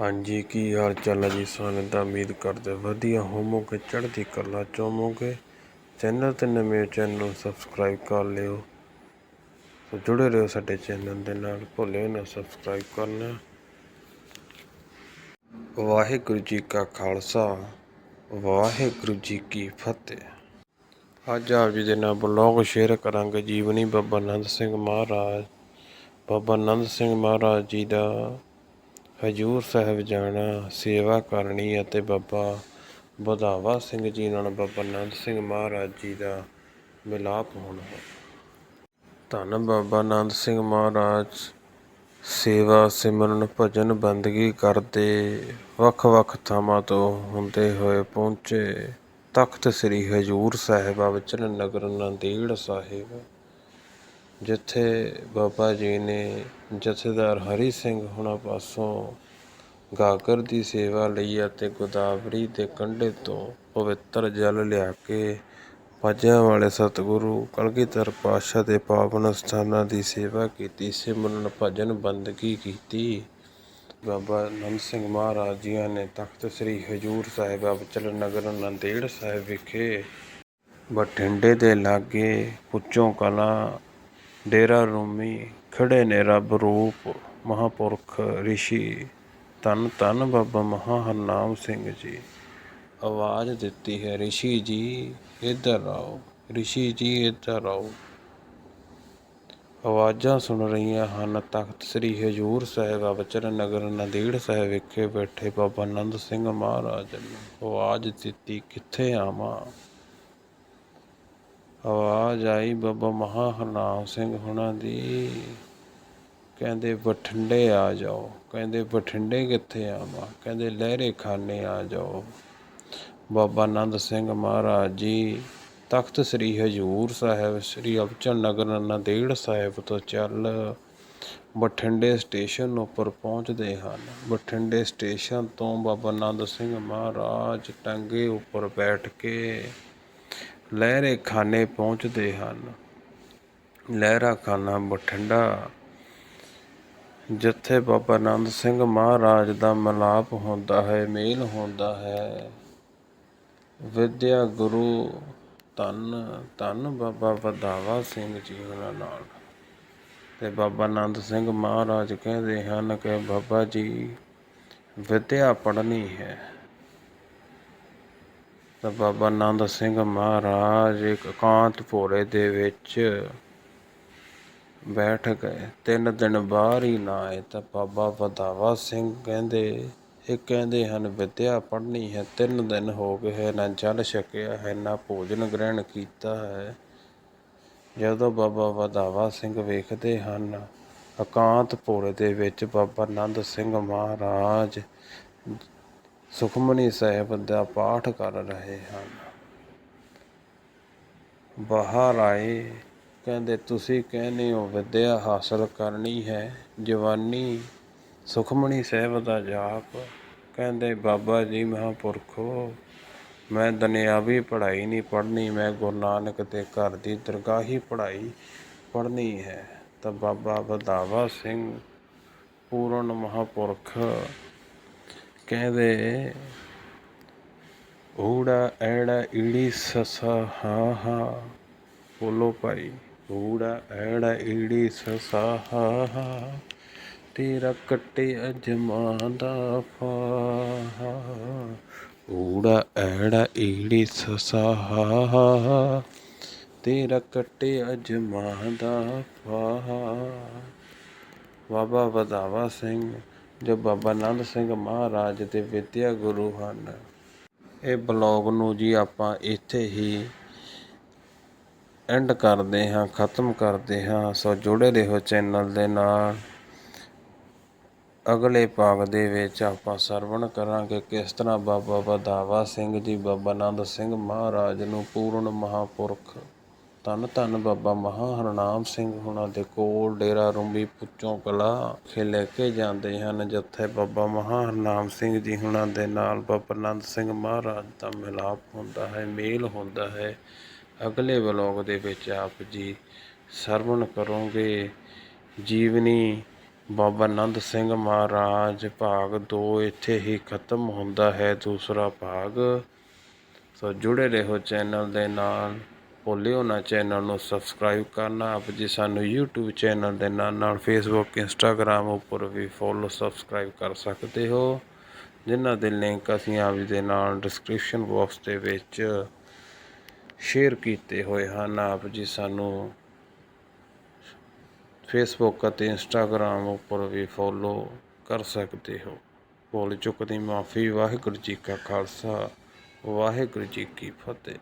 ਹਾਂਜੀ, ਕੀ ਹਾਲ ਚਾਲ ਹੈ ਜੀ? ਸਾਰਿਆਂ ਦਾ ਉਮੀਦ ਕਰਦੇ ਵਧੀਆ ਹੋਵੋਗੇ, ਚੜ੍ਹਦੀ ਕਲਾ ਚ ਚੈਨਲ ਤੇ ਨਵੇਂ ਚੈਨਲ ਨੂੰ ਸਬਸਕ੍ਰਾਈਬ ਕਰ ਲਿਓ। ਸੋ ਜੁੜੇ ਰਹੋ ਸਾਡੇ ਚੈਨਲ ਦੇ ਨਾਲ, ਭੁੱਲਿਓ ਨਾ ਸਬਸਕ੍ਰਾਈਬ ਕਰਨਾ। ਵਾਹਿਗੁਰੂ ਜੀ ਕਾ ਖਾਲਸਾ, ਵਾਹਿਗੁਰੂ ਜੀ ਕੀ ਫਤਿਹ। ਅੱਜ ਆਪ ਜੀ ਦੇ ਨਾਲ ਬਲੌਗ ਸ਼ੇਅਰ ਕਰਾਂਗੇ, ਜੀਵਨੀ ਬਾਬਾ ਆਨੰਦ ਸਿੰਘ ਮਹਾਰਾਜ। ਬਾਬਾ ਆਨੰਦ ਸਿੰਘ ਮਹਾਰਾਜ ਜੀ ਦਾ ਹਜੂਰ ਸਾਹਿਬ ਜਾਣਾ, ਸੇਵਾ ਕਰਨੀ ਅਤੇ ਬਾਬਾ ਵਧਾਵਾ ਸਿੰਘ ਜੀ ਨਾਲ ਬਾਬਾ ਆਨੰਦ ਸਿੰਘ ਮਹਾਰਾਜ ਜੀ ਦਾ ਮਿਲਾਪ ਹੋਣਾ ਧੰਨ ਬਾਬਾ ਆਨੰਦ ਸਿੰਘ ਮਹਾਰਾਜ, ਸੇਵਾ, ਸਿਮਰਨ, ਭਜਨ, ਬੰਦਗੀ ਕਰਦੇ ਵੱਖ-ਵੱਖ ਥਾਵਾਂ ਤੋਂ ਹੁੰਦੇ ਹੋਏ ਪਹੁੰਚੇ ਤਖਤ ਸ੍ਰੀ ਹਜੂਰ ਸਾਹਿਬ ਅਵਚਨ ਨਗਰ, ਨੰਦੇੜ ਸਾਹਿਬ। ਜਿੱਥੇ ਬਾਬਾ ਜੀ ਨੇ ਜਥੇਦਾਰ ਹਰੀ ਸਿੰਘ ਹੁਣਾਂ ਪਾਸੋਂ ਗਾਗਰ ਦੀ ਸੇਵਾ ਲਈ ਅਤੇ ਗੋਦਾਵਰੀ ਦੇ ਕੰਢੇ ਤੋਂ ਪਵਿੱਤਰ ਜਲ ਲਿਆ ਕੇ ਪਾਜਿਆਂ ਵਾਲੇ ਸਤਿਗੁਰੂ, ਕਲਗੀਧਰ ਪਾਤਸ਼ਾਹ ਦੇ ਪਾਵਨ ਸਥਾਨਾਂ ਦੀ ਸੇਵਾ ਕੀਤੀ, ਸਿਮਰਨ ਭਜਨ ਬੰਦਗੀ ਕੀਤੀ। ਬਾਬਾ ਨੰਦ ਸਿੰਘ ਮਹਾਰਾਜ ਜੀ ਨੇ ਤਖਤ ਸ੍ਰੀ ਹਜੂਰ ਸਾਹਿਬ ਅਬਚਲ ਨਗਰ ਨੰਦੇੜ ਸਾਹਿਬ ਵਿਖੇ ਬਠਿੰਡੇ ਦੇ ਲਾਗੇ ਪੁੱਚੋਂ ਕਲਾਂ ਡੇਰਾ ਰੂਮੀ ਖੜੇ ਨੇ ਰੱਬ ਰੂਪ ਮਹਾਪੁਰਖ ਰਿਸ਼ੀ। ਧੰਨ ਧੰਨ ਬਾਬਾ ਮਹਾ ਹਰਨਾਮ ਸਿੰਘ ਜੀ। ਆਵਾਜ਼ ਦਿੱਤੀ ਹੈ, ਰਿਸ਼ੀ ਜੀ, ਇੱਧਰ ਆਓ, ਰਿਸ਼ੀ ਜੀ, ਇੱਧਰ ਆਓ। ਆਵਾਜ਼ਾਂ ਸੁਣ ਰਹੀਆਂ ਹਨ ਤਖਤ ਸ੍ਰੀ ਹਜੂਰ ਸਾਹਿਬ, ਅਵਚਰ ਨਗਰ ਨੰਦੇੜ ਸਾਹਿਬ ਵਿਖੇ ਬੈਠੇ ਬਾਬਾ ਆਨੰਦ ਸਿੰਘ ਮਹਾਰਾਜ ਨੇ। ਆਵਾਜ਼ ਦਿੱਤੀ, ਕਿੱਥੇ ਆਵਾਂ? ਆਵਾਜ਼ ਆਈ, ਬਾਬਾ ਮਹਾ ਹਰਨਾਮ ਸਿੰਘ ਹੁਣਾਂ ਦੀ। ਕਹਿੰਦੇ, ਬਠਿੰਡੇ ਆ ਜਾਓ। ਕਹਿੰਦੇ, ਬਠਿੰਡੇ ਕਿੱਥੇ ਆਵਾਂ ਕਹਿੰਦੇ, ਲਹਿਰੇ ਖਾਨੇ ਆ ਜਾਓ। ਬਾਬਾ ਆਨੰਦ ਸਿੰਘ ਮਹਾਰਾਜ ਜੀ, ਤਖਤ ਸ੍ਰੀ ਹਜੂਰ ਸਾਹਿਬ, ਸ੍ਰੀ ਅਬਚਨ ਨਗਰ ਨੰਦੇੜ ਸਾਹਿਬ ਤੋਂ ਚੱਲ ਬਠਿੰਡੇ ਸਟੇਸ਼ਨ ਉੱਪਰ ਪਹੁੰਚਦੇ ਹਨ। ਬਠਿੰਡੇ ਸਟੇਸ਼ਨ ਤੋਂ ਬਾਬਾ ਆਨੰਦ ਸਿੰਘ ਮਹਾਰਾਜ ਟੰਗੇ ਉੱਪਰ ਬੈਠ ਕੇ ਲਹਿਰੇ ਖਾਨੇ ਪਹੁੰਚਦੇ ਹਨ। ਲਹਿਰਾ ਖਾਨਾ ਬਠਿੰਡਾ। ਜਿੱਥੇ ਬਾਬਾ ਆਨੰਦ ਸਿੰਘ ਮਹਾਰਾਜ ਦਾ ਮਲਾਪ ਹੁੰਦਾ ਹੈ, ਮੇਲ ਹੁੰਦਾ ਹੈ। ਵਿਦਿਆ ਗੁਰੂ ਧੰਨ ਧੰਨ ਬਾਬਾ ਵਧਾਵਾ ਸਿੰਘ ਜੀ ਉਹਨਾਂ ਨਾਲ। ਤੇ ਬਾਬਾ ਆਨੰਦ ਸਿੰਘ ਮਹਾਰਾਜ ਕਹਿੰਦੇ ਹਨ ਕਿ ਬਾਬਾ ਜੀ, ਵਿਦਿਆ ਪੜ੍ਹਨੀ ਹੈ। ਤਾਂ ਬਾਬਾ ਆਨੰਦ ਸਿੰਘ ਮਹਾਰਾਜ ਇੱਕ ਇਕਾਂਤ ਭੋਰੇ ਦੇ ਵਿੱਚ ਬੈਠ ਗਏ। ਤਿੰਨ ਦਿਨ ਬਾਹਰ ਹੀ ਨਾ ਆਏ ਤਾਂ ਬਾਬਾ ਵਧਾਵਾ ਸਿੰਘ ਕਹਿੰਦੇ, ਇਹ ਕਹਿੰਦੇ ਹਨ, ਵਿਦਿਆ ਪੜ੍ਹਨੀ ਹੈ, ਤਿੰਨ ਦਿਨ ਹੋ ਗਏ ਹੈ, ਨਾ ਜਲ ਛਕਿਆ ਹੈ, ਨਾ ਭੋਜਨ ਗ੍ਰਹਿਣ ਕੀਤਾ ਹੈ। ਜਦੋਂ ਬਾਬਾ ਵਧਾਵਾ ਸਿੰਘ ਵੇਖਦੇ ਹਨ, ਇਕਾਂਤ ਭੋਰੇ ਦੇ ਵਿੱਚ ਬਾਬਾ ਆਨੰਦ ਸਿੰਘ ਮਹਾਰਾਜ ਸੁਖਮਨੀ ਸਾਹਿਬ ਦਾ ਪਾਠ ਕਰ ਰਹੇ ਹਨ। ਬਾਹਰ ਆਏ, ਕਹਿੰਦੇ, ਤੁਸੀਂ ਕਹਿੰਦੇ ਹੋ, ਵਿਦਿਆ ਹਾਸਲ ਕਰਨੀ ਹੈ, ਜਵਾਨੀ ਸੁਖਮਨੀ ਸਾਹਿਬ ਦਾ ਜਾਪ। ਕਹਿੰਦੇ, ਬਾਬਾ ਜੀ ਮਹਾਂਪੁਰਖੋ ਮੈਂ ਦੁਨਿਆਵੀ ਪੜ੍ਹਾਈ ਨਹੀਂ ਪੜ੍ਹਨੀ, ਮੈਂ ਗੁਰੂ ਨਾਨਕ ਦੇ ਘਰ ਦੀ ਦਰਗਾਹੀ ਪੜ੍ਹਾਈ ਪੜ੍ਹਨੀ ਹੈ। ਤਾਂ ਬਾਬਾ ਵਧਾਵਾ ਸਿੰਘ, ਪੂਰਨ ਮਹਾਂਪੁਰਖ ਕਹਿੰਦੇ ਊੜਾ ਐੜਾ ਈੜੀ ਸਸਾ, ਹਾ ਹਾ। ਬੋਲੋ ਭਾਈ ਊੜਾ ਐੜਾ ਈੜੀ ਸਸਾ, ਹਾ ਹਾ। ਤੇਰਾ ਕੱਟੇ ਅਜਮਾਂ ਦਾ ਫਾਹਾ। ਊੜਾ ਐੜਾ ਈੜੀ ਸਸਾ, ਹਾ ਹਾ। ਤੇਰਾ ਕੱਟੇ ਅਜਮਾਂ ਦਾ ਫਾਹਾ। ਬਾਬਾ ਵਧਾਵਾ ਸਿੰਘ ਜੋ ਬਾਬਾ ਆਨੰਦ ਸਿੰਘ ਮਹਾਰਾਜ ਦੇ ਵਿੱਦਿਆ ਗੁਰੂ ਹਨ। ਇਹ ਬਲੌਗ ਨੂੰ ਜੀ ਆਪਾਂ ਇੱਥੇ ਹੀ ਐਂਡ ਕਰਦੇ ਹਾਂ, ਖਤਮ ਕਰਦੇ ਹਾਂ। ਸੋ ਜੁੜੇ ਰਹੋ ਚੈਨਲ ਦੇ ਨਾਲ। ਅਗਲੇ ਭਾਗ ਦੇ ਵਿੱਚ ਆਪਾਂ ਸਰਵਣ ਕਰਾਂਗੇ ਕਿਸ ਤਰ੍ਹਾਂ ਬਾਬਾ ਵਧਾਵਾ ਸਿੰਘ ਜੀ, ਬਾਬਾ ਆਨੰਦ ਸਿੰਘ ਮਹਾਰਾਜ ਨੂੰ ਪੂਰਨ ਮਹਾਪੁਰਖ ਧੰਨ ਧੰਨ ਬਾਬਾ ਮਹਾ ਹਰਨਾਮ ਸਿੰਘ ਹੁਣਾਂ ਦੇ ਕੋਲ ਡੇਰਾ ਰੁੰਬੀ ਪੁੱਚੋਂ ਕਲਾ ਖੇ ਲੈ ਕੇ ਜਾਂਦੇ ਹਨ। ਜਿੱਥੇ ਬਾਬਾ ਮਹਾ ਹਰਨਾਮ ਸਿੰਘ ਜੀ ਹੁਣਾਂ ਦੇ ਨਾਲ ਬਾਬਾ ਆਨੰਦ ਸਿੰਘ ਮਹਾਰਾਜ ਦਾ ਮਿਲਾਪ ਹੁੰਦਾ ਹੈ, ਮੇਲ ਹੁੰਦਾ ਹੈ। ਅਗਲੇ ਬਲੌਗ ਦੇ ਵਿੱਚ ਆਪ ਜੀ ਸਰਵਣ ਕਰੋਗੇ। ਜੀਵਨੀ ਬਾਬਾ ਆਨੰਦ ਸਿੰਘ ਮਹਾਰਾਜ ਭਾਗ 2 ਇੱਥੇ ਹੀ ਖਤਮ ਹੁੰਦਾ ਹੈ, ਦੂਸਰਾ ਭਾਗ। ਸੋ ਜੁੜੇ ਰਹੋ ਚੈਨਲ ਦੇ ਨਾਲ। ਭੁੱਲਿਓ ਨਾ ਚੈਨਲ ਨੂੰ ਸਬਸਕ੍ਰਾਈਬ ਕਰਨਾ। ਆਪ ਜੀ ਸਾਨੂੰ YouTube ਚੈਨਲ ਦੇ ਨਾਲ ਨਾਲ Facebook, Instagram ਉੱਪਰ ਵੀ ਫੋਲੋ ਸਬਸਕ੍ਰਾਈਬ ਕਰ ਸਕਦੇ ਹੋ। ਜਿਨ੍ਹਾਂ ਦੇ ਲਿੰਕ ਅਸੀਂ ਆਪ ਜੀ ਦੇ ਨਾਲ ਡਿਸਕ੍ਰਿਪਸ਼ਨ ਬਾਕਸ ਦੇ ਵਿੱਚ ਸ਼ੇਅਰ ਕੀਤੇ ਹੋਏ ਹਨ। ਆਪ ਜੀ ਸਾਨੂੰ ਫੇਸਬੁੱਕ ਅਤੇ ਇੰਸਟਾਗ੍ਰਾਮ ਉੱਪਰ ਵੀ ਫੋਲੋ ਕਰ ਸਕਦੇ ਹੋ। ਭੁੱਲ ਚੁੱਕ ਦੀ ਮਾਫੀ, ਵਾਹਿਗੁਰੂ ਜੀ ਕਾ ਖਾਲਸਾ, ਵਾਹਿਗੁਰੂ ਜੀ ਕੀ ਫਤਿਹ।